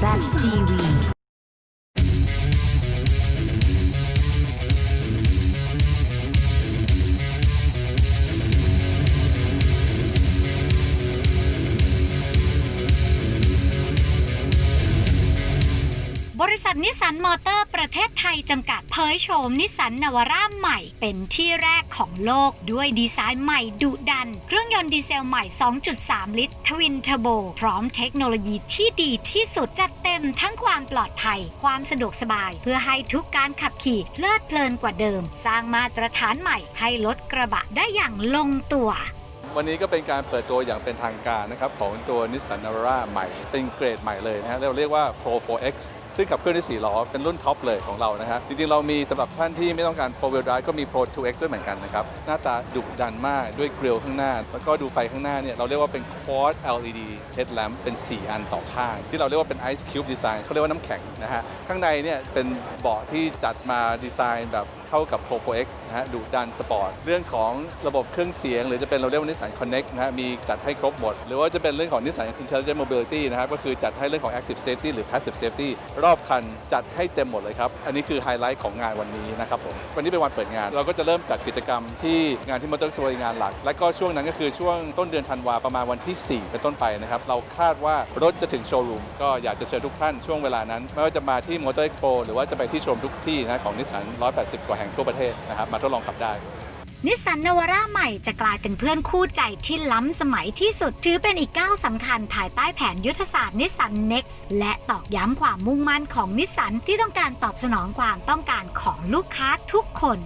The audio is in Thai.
ZTV บ ริษัทนิสสันมอเตอร์ประเทศไทยจำกัดเผยโฉมนิสสันนวาร่าใหม่ เป็นที่แรกของโลกด้วยดีไซน์ใหม่ดุดัน เครื่องยนต์ดีเซลใหม่ 2.3 ลิตร ทวินเทอร์โบ พร้อมเทคโนโลยีที่ดีที่สุดจัดเต็มทั้งความปลอดภัย ความสะดวกสบาย เพื่อให้ทุกการขับขี่เพลิดเพลินกว่าเดิม สร้างมาตรฐานใหม่ให้รถกระบะได้อย่างลงตัว วันนี้ก็เป็นการเปิดตัวอย่างเป็นทางการนะครับของตัว Nissan Navara ใหม่ เป็นเกรดใหม่เลยนะฮะเราเรียกว่า Pro 4X ซึ่งขับเคลื่อนด้วย4ล้อ เป็นรุ่นท็อปเลยของเรานะฮะจริงๆ เรามีสำหรับท่านที่ไม่ต้องการ 4 wheel drive ก็มี Pro 2X ด้วยเหมือนกันนะครับ หน้าตาดุดันมากด้วยกลียวข้างหน้า แล้วก็ดูไฟข้างหน้าเนี่ยเราเรียกว่าเป็น Quad LED headlamp เป็น 4 อันต่อข้าง ที่เราเรียกว่าเป็น Ice Cube Design เขาเรียกว่าน้ำแข็งนะฮะข้างในเนี่ยเป็นเบาะที่จัดมาดีไซน์แบบเข้ากับ Pro 4X นะฮะดุดันสปอร์ต เรื่องของระบบเครื่องเสียง หรือจะเป็นเราเรียกว่า Nissan Connect นะฮะมีจัดให้ครบหมด หรือว่าจะเป็นเรื่องของ Nissan Intelligent Mobility นะครับก็คือจัดให้เรื่องของ Active Safety หรือ Passive Safety รอบคันจัดให้เต็มหมดเลยครับ อันนี้คือไฮไลท์ของงานวันนี้นะครับผม วันนี้เป็นวันเปิดงาน เราก็จะเริ่มจัดกิจกรรมที่งานที่มอเตอร์สโงานหลัก และก็ช่วงนั้นก็คือช่วงต้นเดือนธันวาประมาณวันที่ 4 เป็นต้นไปนะครับเราคาดว่ารถจะถึงโชว์รูมก็อยากจะเชิญทุกท่านช่วงเวลานั้น ไม่ว่าจะมาที่ Motor Expo หรือว่าจะไปที่โชมทุกที่นะของนิสสัน180กว่าแห่งทั่วประเทศนะครับมาทดลองขับได้นิสสันนวาร่าใหม่จะกลายเป็นเพื่อนคู่ใจที่ล้ำสมัยที่สุด ถือเป็นอีกก้าวสำคัญภายใต้แผนยุทธศาสตร์นิสสัน Next และตอกย้ำความมุ่งมั่นของนิสสันที่ต้องการตอบสนองความต้องการของลูกค้าทุกคน